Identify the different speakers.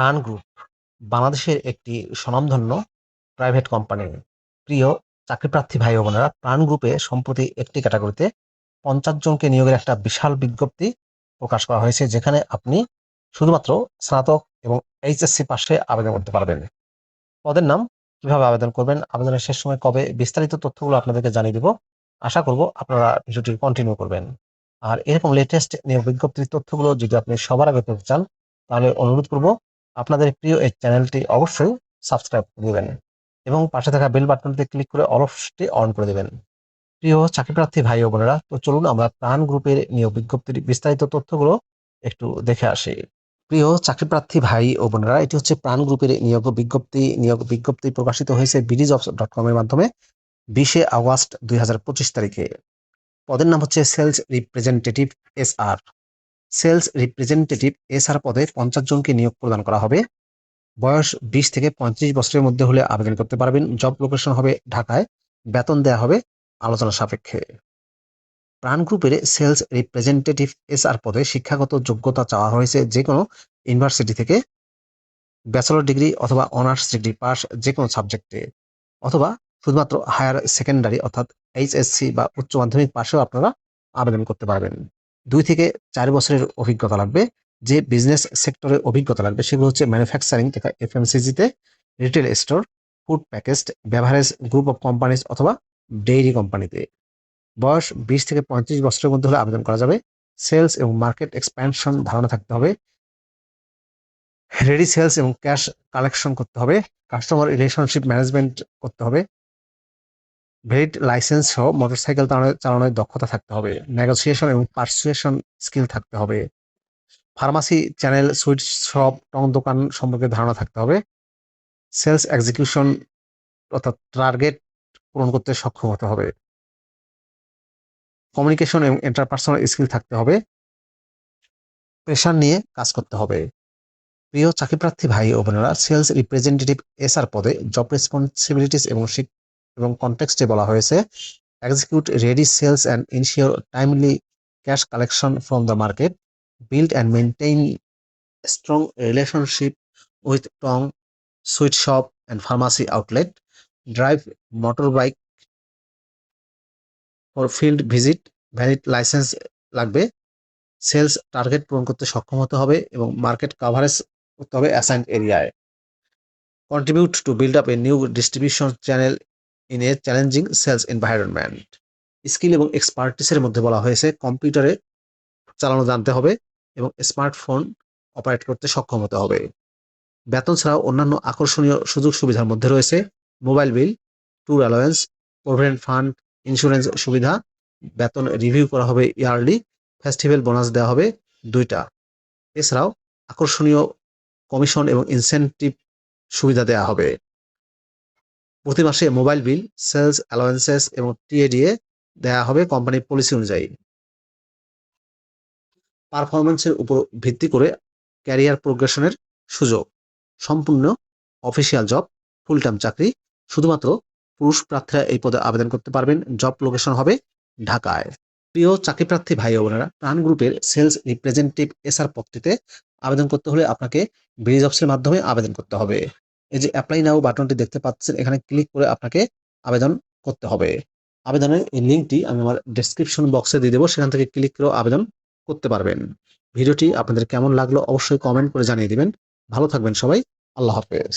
Speaker 1: প্রাণ গ্রুপ বাংলাদেশের একটি স্বনামধন্য প্রাইভেট কোম্পানি প্রিয় চাকরিপ্রার্থী ভাই বোনেরা প্রাণ গ্রুপে সম্প্রতি একটি ক্যাটাগরিতে পঞ্চাশ জনকে নিয়োগের একটা বিশাল বিজ্ঞপ্তি প্রকাশ করা হয়েছে, যেখানে আপনি শুধুমাত্র স্নাতক এবং এইচএসসি পাশে আবেদন করতে পারবেন। পদের নাম কীভাবে আবেদন করবেন, আবেদনের শেষ সময় কবে, বিস্তারিত তথ্যগুলো আপনাদেরকে জানিয়ে দিব। আশা করব আপনারা ভিডিওটি কন্টিনিউ করবেন। আর এরকম লেটেস্ট নিয়োগ বিজ্ঞপ্তির তথ্যগুলো যদি আপনি সবার আগে পেতে চান, তাহলে অনুরোধ করব আপনাদের প্রিয় এই চ্যানেলটি অবশ্যই সাবস্ক্রাইব করে দেবেন এবং পাশে থাকা বেল বাটনটি ক্লিক করে অলফটি অন করে দেবেন। প্রিয় চাকরিপ্রার্থী ভাই ও বোনেরা, তো চলুন আমরা প্রাণ গ্রুপের নিয়োগ বিজ্ঞপ্তির বিস্তারিত তথ্যগুলো একটু দেখে আসি। প্রিয় চাকরিপ্রার্থী ভাই ও বোনেরা, এটি হচ্ছে প্রাণ গ্রুপের নিয়োগ বিজ্ঞপ্তি। নিয়োগ বিজ্ঞপ্তি প্রকাশিত হয়েছে বিডি জবস ডট কম এর মাধ্যমে বিশে আগস্ট দুই হাজার পঁচিশ তারিখে। পদের নাম হচ্ছে sales representative S R. Sales representative S R পদে পঞ্চাশ জনকে নিয়োগ প্রদান করা হবে। বয়স বিশ থেকে পঁয়ত্রিশ বছরের মধ্যে হলে আবেদন করতে পারবেন। জব লোকেশন হবে ঢাকায়। বেতন দেওয়া হবে আলোচনা সাপেক্ষে। প্রাণ গ্রুপের সেলস রিপ্রেজেন্টেটিভ এস আর পদে শিক্ষাগত যোগ্যতা চাওয়া হয়েছে যে কোনো ইউনিভার্সিটি থেকে। ব্যাচেলর ডিগ্রি অথবা অনার্স ডিগ্রি পাস যে কোনো সাবজেক্টে। অথবা শুধুমাত্র হায়ার সেকেন্ডারি অর্থাৎ এইচএসসি বা উচ্চ মাধ্যমিক পাশেও আপনারা আবেদন করতে পারবেন। দুই থেকে চার বছরের অভিজ্ঞতা লাগবে। যে বিজনেস সেক্টরে অভিজ্ঞতা লাগবে, সেগুলো হচ্ছে ম্যানুফ্যাকচারিং তথা F এফএমসিজিতে retail store food packaged beverage group of companies অথবা ডেইরি কোম্পানিতে বয়স বিশ থেকে পঁয়ত্রিশ বছরের মধ্যে হলে আবেদন করা যাবে। সেলস এবং মার্কেট এক্সপ্যানশন ধারণা থাকতে হবে। রেডি সেলস এবং ক্যাশ কালেকশন করতে হবে। কাস্টমার রিলেশনশিপ ম্যানেজমেন্ট করতে হবে। ভেরিড লাইসেন্স সহ মোটরসাইকেল চালানোর দক্ষতা থাকতে হবে নেগোসিয়েশন এবং পার্সুয়েশন স্কিল থাকতে হবে। ফার্মাসি চ্যানেল সুইট শপ টং দোকান সম্পর্কে ধারণা থাকতে হবে। সেলস এক্সিকিউশন অর্থাৎ টার্গেট পূরণ করতে সক্ষম হতে হবে। কমিউনিকেশন এবং ইন্টারপার্সোনাল স্কিল থাকতে হবে। প্রেশার নিয়ে কাজ করতে হবে। প্রিয় চাকরিপ্রার্থী ভাই ও বোনেরা সেলস রিপ্রেজেন্টেটিভ এসআর পদে জব রেসপন্সিবিলিটিস এবং এবং কনটেক্সটে বলা হয়েছে execute ready sales and ensure timely cash collection from the market build and maintain strong relationship with টং sweet shop and pharmacy outlet drive drive motorbike for field visit, valid licence লাগবে sales target পূরণ করতে সক্ষম হতে হবে এবং market coverage করতে হবে অ্যাসাইন্ড এরিয়ায় contribute to build up a new distribution channel in a challenging sales environment skill এবং এক্সপার্টিসের মধ্যে বলা হয়েছে কম্পিউটারে চালানো জানতে হবে এবং স্মার্টফোন অপারেট করতে সক্ষম হতে হবে। বেতন ছাড়াও অন্যান্য আকর্ষণীয় সুযোগ সুবিধার মধ্যে রয়েছে mobile bill tour allowance provident fund insurance সুবিধা, বেতন রিভিউ করা হবে ইয়ারলি ফেস্টিভ্যাল বোনাস দেওয়া হবে দুইটা। এছাড়াও আকর্ষণীয় কমিশন এবং ইনসেন্টিভ সুবিধা দেওয়া হবে। প্রতি মাসে মোবাইল বিল, সেলস অ্যালোয়েন্সেস এবং টিএডিএ দেওয়া হবে কোম্পানির পলিসি অনুযায়ী। পারফরমেন্সের উপর ভিত্তি করে ক্যারিয়ার প্রোগ্রেশনের সুযোগ। সম্পূর্ণ অফিসিয়াল জব ফুল টাইম চাকরি, শুধুমাত্র পুরুষ প্রার্থীরা এই পদে আবেদন করতে পারবেন। জব লোকেশন হবে ঢাকায়। প্রিয় চাকরি প্রার্থী ভাই বোনেরা, প্রাণ গ্রুপের সেলস রিপ্রেজেন্টেটিভ এসআর পদটিতে আবেদন করতে হলে আপনাকে ব্রিজ অফিসের মাধ্যমে আবেদন করতে হবে। এই যে অ্যাপ্লাই নাও বাটনটি দেখতে পাচ্ছেন, এখানে ক্লিক করে আপনাকে আবেদন করতে হবে। আবেদনের এই লিঙ্কটি আমি আমার ডেসক্রিপশন বক্সে দিয়ে দেবো, সেখান থেকে ক্লিক করে আবেদন করতে পারবেন। ভিডিওটি আপনাদের কেমন লাগল অবশ্যই কমেন্ট করে জানিয়ে দেবেন। ভালো থাকবেন সবাই, আল্লাহ হাফেজ।